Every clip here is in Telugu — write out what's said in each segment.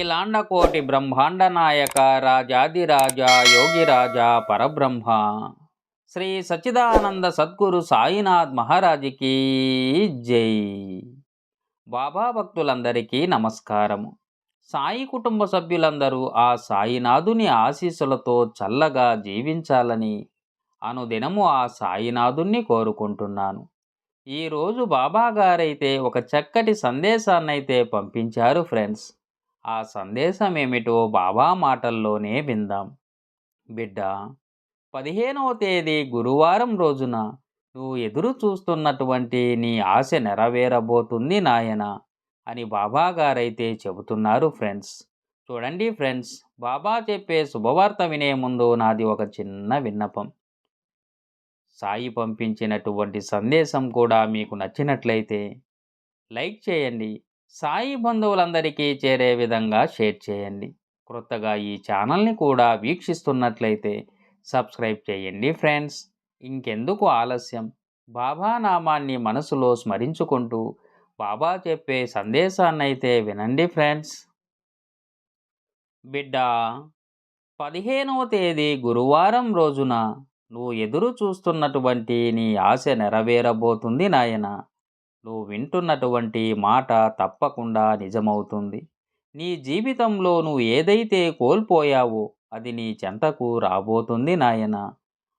అఖిలాండ కోటి బ్రహ్మాండ నాయక రాజాదిరాజ యోగిరాజ పరబ్రహ్మ. శ్రీ సచ్చిదానంద సద్గురు సాయినాథ్ మహారాజుకి జై. బాబా భక్తులందరికీ నమస్కారము. సాయి కుటుంబ సభ్యులందరూ ఆ సాయినాథుని ఆశీస్సులతో చల్లగా జీవించాలని అనుదినము ఆ సాయినాథుణ్ణి కోరుకుంటున్నాను. ఈరోజు బాబా గారైతే ఒక చక్కటి సందేశాన్నైతే పంపించారు ఫ్రెండ్స్. ఆ సందేశం ఏమిటో బాబా మాటల్లోనే విందాం. బిడ్డ పదిహేనవ తేదీ గురువారం రోజున నువ్వు ఎదురు చూస్తున్నటువంటి నీ ఆశ నెరవేరబోతుంది నాయన అని బాబా గారైతే చెబుతున్నారు ఫ్రెండ్స్. చూడండి ఫ్రెండ్స్ బాబా చెప్పే శుభవార్త వినే ముందు నాది ఒక చిన్న విన్నపం. సాయి పంపించినటువంటి సందేశం కూడా మీకు నచ్చినట్లయితే లైక్ చేయండి సాయి బంధువులందరికీ చేరే విధంగా షేర్ చేయండి. క్రొత్తగా ఈ ఛానల్ని కూడా వీక్షిస్తున్నట్లయితే సబ్స్క్రైబ్ చేయండి ఫ్రెండ్స్. ఇంకెందుకు ఆలస్యం? బాబా నామాన్ని మనసులో స్మరించుకుంటూ బాబా చెప్పే సందేశాన్నైతే వినండి ఫ్రెండ్స్. బిడ్డ పదిహేనవ తేదీ గురువారం రోజున నువ్వు ఎదురు చూస్తున్నటువంటి నీ ఆశ నెరవేరబోతుంది నాయన. నువ్వు వింటున్నటువంటి మాట తప్పకుండా నిజమవుతుంది. నీ జీవితంలో నువ్వు ఏదైతే కోల్పోయావో అది నీ చెంతకు రాబోతుంది నాయన.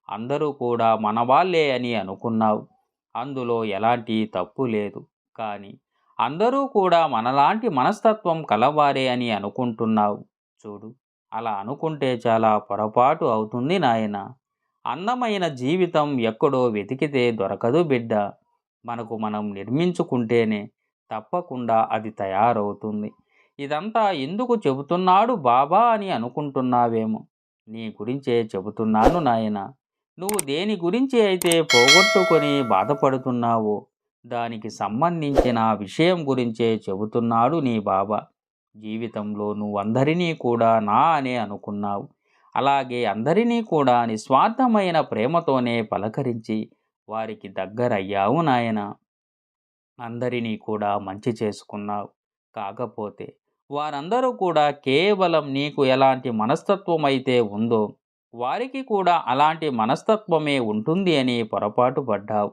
అందరూ కూడా మనవాళ్ళే అని అనుకున్నావు. అందులో ఎలాంటి తప్పు లేదు. కానీ అందరూ కూడా మనలాంటి మనస్తత్వం కలవారే అని అనుకుంటున్నావు. చూడు అలా అనుకుంటే చాలా పొరపాటు అవుతుంది నాయన. అందమైన జీవితం ఎక్కడో వెతికితే దొరకదు బిడ్డ. మనకు మనం నిర్మించుకుంటేనే తప్పకుండా అది తయారవుతుంది. ఇదంతా ఎందుకు చెబుతున్నాడు బాబా అని అనుకుంటున్నావేమో? నీ గురించే చెబుతున్నాను నాయన. నువ్వు దేని గురించి అయితే పోగొట్టుకొని బాధపడుతున్నావో దానికి సంబంధించిన విషయం గురించే చెబుతున్నాడు నీ బాబా. జీవితంలో నువ్వు అందరినీ కూడా నా అనే అనుకున్నావు. అలాగే అందరినీ కూడా నిస్వార్థమైన ప్రేమతోనే పలకరించి వారికి దగ్గరయ్యావు నాయన. అందరినీ కూడా మంచి చేసుకున్నావు. కాకపోతే వారందరూ కూడా కేవలం నీకు ఎలాంటి మనస్తత్వం అయితే ఉందో వారికి కూడా అలాంటి మనస్తత్వమే ఉంటుంది అని పొరపాటు పడ్డావు.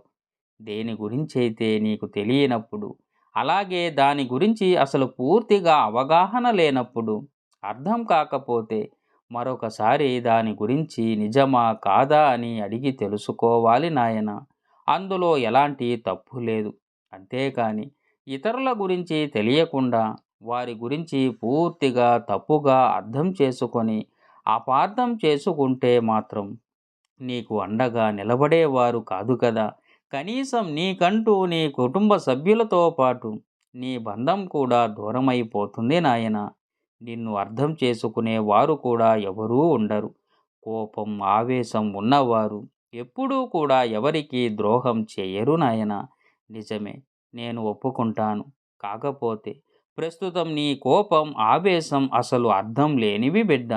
దేని అయితే నీకు తెలియనప్పుడు అలాగే దాని గురించి అసలు పూర్తిగా అవగాహన లేనప్పుడు అర్థం కాకపోతే మరొకసారి దాని గురించి నిజమా కాదా అని అడిగి తెలుసుకోవాలి నాయన. అందులో ఎలాంటి తప్పు లేదు. అంతేకాని ఇతరుల గురించి తెలియకుండా వారి గురించి పూర్తిగా తప్పుగా అర్థం చేసుకొని అపార్థం చేసుకుంటే మాత్రం నీకు అండగా నిలబడేవారు కాదు కదా. కనీసం నీకంటూ నీ కుటుంబ సభ్యులతో పాటు నీ బంధం కూడా దూరమైపోతుంది నాయన. నిన్ను అర్థం చేసుకునే వారు కూడా ఎవరూ ఉండరు. కోపం ఆవేశం ఉన్నవారు ఎప్పుడూ కూడా ఎవరికి ద్రోహం చేయరు నాయన. నిజమే నేను ఒప్పుకుంటాను. కాకపోతే ప్రస్తుతం నీ కోపం ఆవేశం అసలు అర్థం లేనివి బిడ్డ.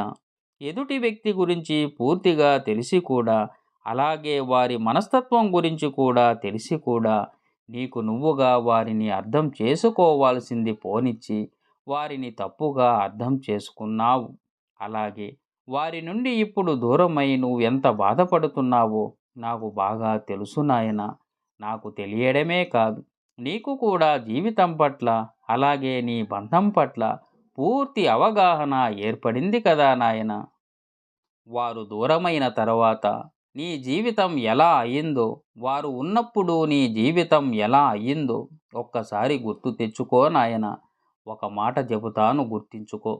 ఎదుటి వ్యక్తి గురించి పూర్తిగా తెలిసి కూడా అలాగే వారి మనస్తత్వం గురించి కూడా తెలిసి కూడా నీకు నువ్వుగా వారిని అర్థం చేసుకోవాల్సింది పోనిచ్చి వారిని తప్పుగా అర్థం చేసుకున్నావు. అలాగే వారి నుండి ఇప్పుడు దూరమై నువ్వు ఎంత బాధపడుతున్నావో నాకు బాగా తెలుసు నాయన. నాకు తెలియడమే కాదు. నీకు కూడా జీవితం పట్ల అలాగే నీ బంధం పట్ల పూర్తి అవగాహన ఏర్పడింది కదా నాయన. వారు దూరమైన తర్వాత నీ జీవితం ఎలా అయ్యిందో వారు ఉన్నప్పుడు నీ జీవితం ఎలా అయ్యిందో ఒక్కసారి గుర్తు తెచ్చుకో నాయన. ఒక మాట చెబుతాను గుర్తించుకో.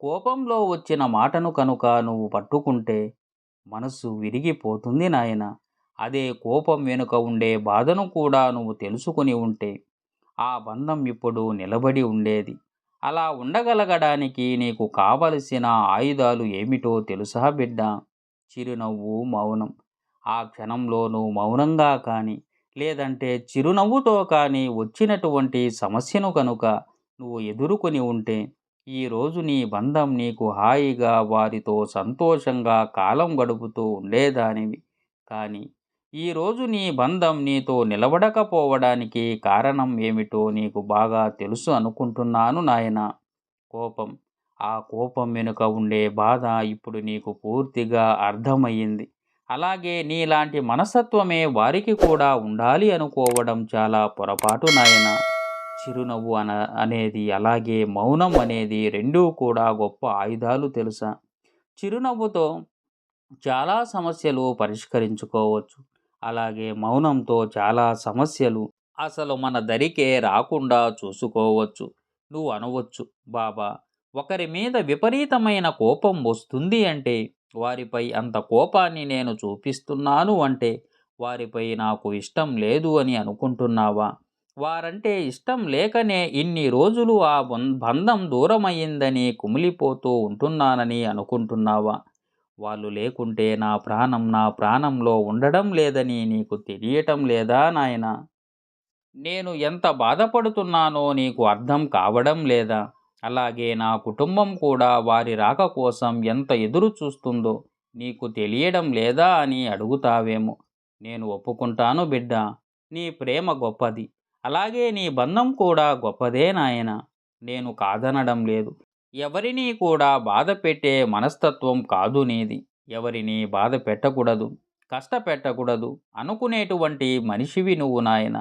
కోపంలో వచ్చిన మాటను కనుక నువ్వు పట్టుకుంటే మనసు విరిగిపోతుంది నాయన. అదే కోపం వెనుక ఉండే బాధను కూడా నువ్వు తెలుసుకుని ఉంటే ఆ బంధం ఇప్పుడు నిలబడి ఉండేది. అలా ఉండగలగడానికి నీకు కావలసిన ఆయుధాలు ఏమిటో తెలుసా బిడ్డ? చిరునవ్వు మౌనం. ఆ క్షణంలో నువ్వు మౌనంగా కానీ లేదంటే చిరునవ్వుతో కానీ వచ్చినటువంటి సమస్యను కనుక నువ్వు ఎదుర్కొని ఉంటే ఈరోజు నీ బంధం నీకు హాయిగా వారితో సంతోషంగా కాలం గడుపుతూ ఉండేదానివి. కానీ ఈరోజు నీ బంధం నీతో నిలబడకపోవడానికి కారణం ఏమిటో నీకు బాగా తెలుసు అనుకుంటున్నాను నాయన. కోపం. ఆ కోపం వెనుక ఉండే బాధ ఇప్పుడు నీకు పూర్తిగా అర్థమయ్యింది. అలాగే నీలాంటి మనస్తత్వమే వారికి కూడా ఉండాలి అనుకోవడం చాలా పొరపాటు నాయన. చిరునవ్వు అన అనేది అలాగే మౌనం అనేది రెండూ కూడా గొప్ప ఆయుధాలు తెలుసా? చిరునవ్వుతో చాలా సమస్యలు పరిష్కరించుకోవచ్చు. అలాగే మౌనంతో చాలా సమస్యలు అసలు మన దరికే రాకుండా చూసుకోవచ్చు. నువ్వు అనవచ్చు బాబా ఒకరి మీద విపరీతమైన కోపం వస్తుంది అంటే వారిపై అంత కోపాన్ని నేను చూపిస్తున్నాను అంటే వారిపై నాకు ఇష్టం లేదు అని అనుకుంటున్నావా? వారంటే ఇష్టం లేకనే ఇన్ని రోజులు ఆ బంధం దూరమయ్యిందని కుమిలిపోతూ ఉంటున్నానని అనుకుంటున్నావా? వాళ్ళు లేకుంటే నా ప్రాణం నా ప్రాణంలో ఉండడం లేదని నీకు తెలియటం లేదా నాయనా? నేను ఎంత బాధపడుతున్నానో నీకు అర్థం కావడం లేదా? అలాగే నా కుటుంబం కూడా వారి రాక కోసం ఎంత ఎదురు చూస్తుందో నీకు తెలియడం లేదా అని అడుగుతావేమో. నేను ఒప్పుకుంటాను బిడ్డ. నీ ప్రేమ గొప్పది. అలాగే నీ బంధం కూడా గొప్పదే నాయన. నేను కాదనడం లేదు. ఎవరినీ కూడా బాధ పెట్టే మనస్తత్వం కాదు నీది. ఎవరిని బాధ పెట్టకూడదు కష్టపెట్టకూడదు అనుకునేటువంటి మనిషివి నువ్వు నాయన.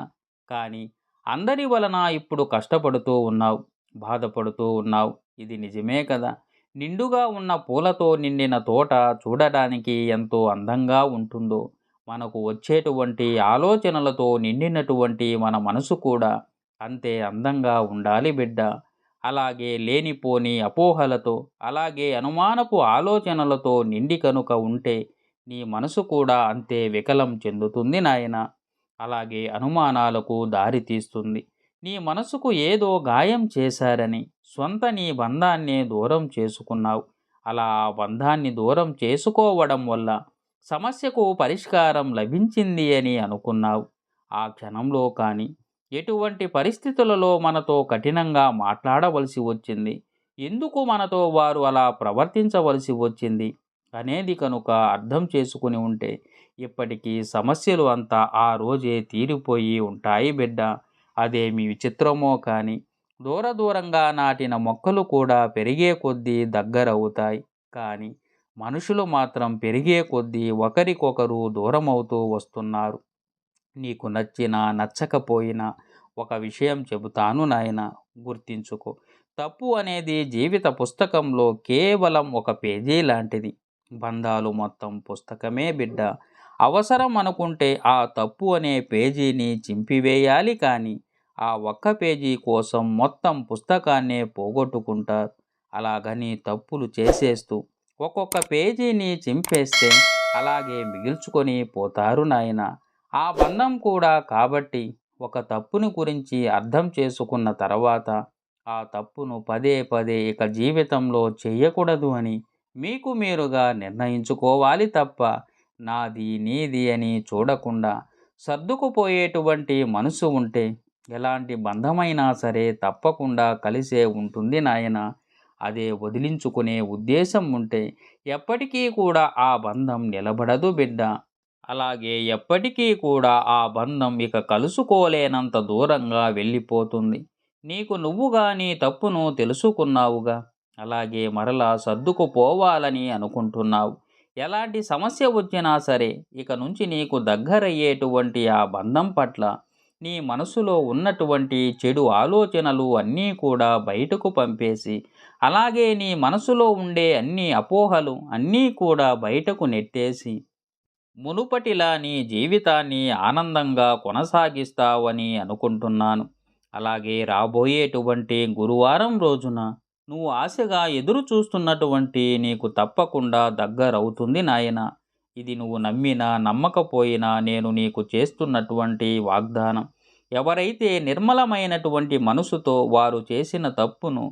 కానీ అందరి వలన ఇప్పుడు కష్టపడుతూ ఉన్నావు బాధపడుతూ ఉన్నావు. ఇది నిజమే కదా. నిండుగా ఉన్న పూలతో నిండిన తోట చూడడానికి ఎంతో అందంగా ఉంటుందో. మనకు వచ్చేటువంటి ఆలోచనలతో నిండినటువంటి మన మనసు కూడా అంతే అందంగా ఉండాలి బిడ్డ. అలాగే లేనిపోని అపోహలతో అలాగే అనుమానపు ఆలోచనలతో నిండి కనుక ఉంటే నీ మనసు కూడా అంతే వికలం చెందుతుంది నాయన. అలాగే అనుమానాలకు దారితీస్తుంది నీ మనసుకు ఏదో గాయం చేశారని సొంత నీ బంధాన్ని దూరం చేసుకున్నావు. అలా ఆ బంధాన్ని దూరం చేసుకోవడం వల్ల సమస్యకు పరిష్కారం లభించింది అని అనుకున్నావు. ఆ క్షణంలో కానీ ఎటువంటి పరిస్థితులలో మనతో కఠినంగా మాట్లాడవలసి వచ్చింది? ఎందుకు మనతో వారు అలా ప్రవర్తించవలసి వచ్చింది? అనేది కనుక అర్థం చేసుకుని ఉంటే ఇప్పటికీ సమస్యలు అంతా ఆ రోజే తీరిపోయి ఉంటాయి బిడ్డ. అదేమి విచిత్రమో కానీ దూర దూరంగా నాటిన మొక్కలు కూడా పెరిగే కొద్దీ దగ్గరవుతాయి. కానీ మనుషులు మాత్రం పెరిగే కొద్దీ ఒకరికొకరు దూరమవుతూ వస్తున్నారు. నీకు నచ్చినా నచ్చకపోయినా ఒక విషయం చెబుతాను నాయన గుర్తించుకో. తప్పు అనేది జీవిత పుస్తకంలో కేవలం ఒక పేజీ లాంటిది. బంధాలు మొత్తం పుస్తకమే బిడ్డ. అవసరం అనుకుంటే ఆ తప్పు అనే పేజీని చింపివేయాలి కానీ ఆ ఒక్క పేజీ కోసం మొత్తం పుస్తకాన్నే పోగొట్టుకుంటారు. అలాగని తప్పులు చేసేస్తూ ఒక్కొక్క పేజీని చింపేస్తే అలాగే మిగిల్చుకొని పోతారు నాయన. ఆ బంధం కూడా కాబట్టి ఒక తప్పుని గురించి అర్థం చేసుకున్న తర్వాత ఆ తప్పును పదే పదే ఇక జీవితంలో చేయకూడదు అని మీకు మీరుగా నిర్ణయించుకోవాలి తప్ప నాది నీది అని చూడకుండా సర్దుకుపోయేటువంటి మనసు ఉంటే ఎలాంటి బంధమైనా సరే తప్పకుండా కలిసే ఉంటుంది నాయన. అదే వదిలించుకునే ఉద్దేశం ఉంటే ఎప్పటికీ కూడా ఆ బంధం నిలబడదు బిడ్డ. అలాగే ఎప్పటికీ కూడా ఆ బంధం ఇక కలుసుకోలేనంత దూరంగా వెళ్ళిపోతుంది. నీకు నువ్వుగా నీ తప్పును తెలుసుకున్నావుగా. అలాగే మరలా సర్దుకుపోవాలని అనుకుంటున్నావు. ఎలాంటి సమస్య వచ్చినా సరే ఇక నుంచి నీకు దగ్గరయ్యేటువంటి ఆ బంధం పట్ల నీ మనసులో ఉన్నటువంటి చెడు ఆలోచనలు అన్నీ కూడా బయటకు పంపేసి అలాగే నీ మనసులో ఉండే అన్ని అపోహలు అన్నీ కూడా బయటకు నెట్టేసి మునుపటిలా నీ జీవితాన్ని ఆనందంగా కొనసాగిస్తావని అనుకుంటున్నాను. అలాగే రాబోయేటువంటి గురువారం రోజున నువ్వు ఆశగా ఎదురు చూస్తున్నటువంటి నీకు తప్పకుండా దగ్గరవుతుంది నాయన. ఇది నువ్వు నమ్మినా నమ్మకపోయినా నేను నీకు చేస్తున్నటువంటి వాగ్దానం. ఎవరైతే నిర్మలమైనటువంటి మనసుతో వారు చేసిన తప్పును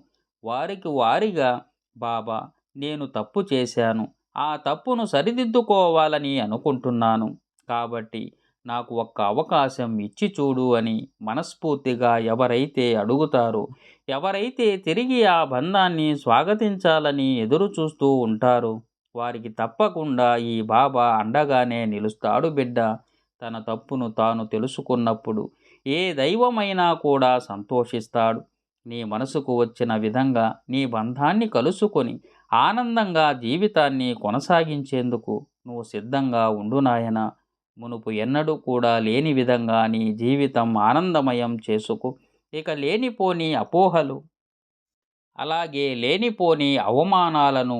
వారికి వారిగా బాబా నేను తప్పు చేశాను. ఆ తప్పును సరిదిద్దుకోవాలని అనుకుంటున్నాను. కాబట్టి నాకు ఒక్క అవకాశం ఇచ్చి చూడు అని మనస్ఫూర్తిగా ఎవరైతే అడుగుతారో ఎవరైతే తిరిగి ఆ బంధాన్ని స్వాగతించాలని ఎదురు చూస్తూ ఉంటారో వారికి తప్పకుండా ఈ బాబా అండగానే నిలుస్తాడు బిడ్డ. తన తప్పును తాను తెలుసుకున్నప్పుడు ఏ దైవమైనా కూడా సంతోషిస్తాడు. నీ మనసుకు వచ్చిన విధంగా నీ బంధాన్ని కలుసుకొని ఆనందంగా జీవితాన్ని కొనసాగించేందుకు నువ్వు సిద్ధంగా ఉండు నాయన. మునుపు ఎన్నడూ కూడా లేని విధంగా నీ జీవితం ఆనందమయం చేసుకు. ఇక లేనిపోని అపోహలు అలాగే లేనిపోని అవమానాలను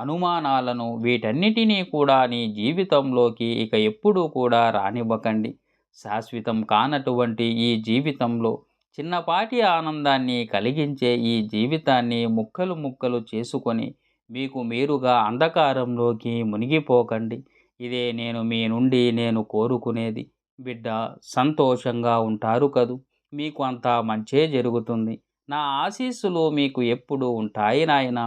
అనుమానాలను వీటన్నిటినీ కూడా నీ జీవితంలోకి ఇక ఎప్పుడూ కూడా రానివ్వకండి. శాశ్వతం కానటువంటి ఈ జీవితంలో చిన్నపాటి ఆనందాన్ని కలిగించే ఈ జీవితాన్ని ముక్కలు ముక్కలు చేసుకొని మీకు మీరుగా అంధకారంలోకి మునిగిపోకండి. ఇదే నేను మీ నుండి నేను కోరుకునేది. బిడ్డ సంతోషంగా ఉంటారు కదూ. మీకు అంతా మంచే జరుగుతుంది. నా ఆశీస్సులు మీకు ఎప్పుడు ఉంటాయి నాయనా.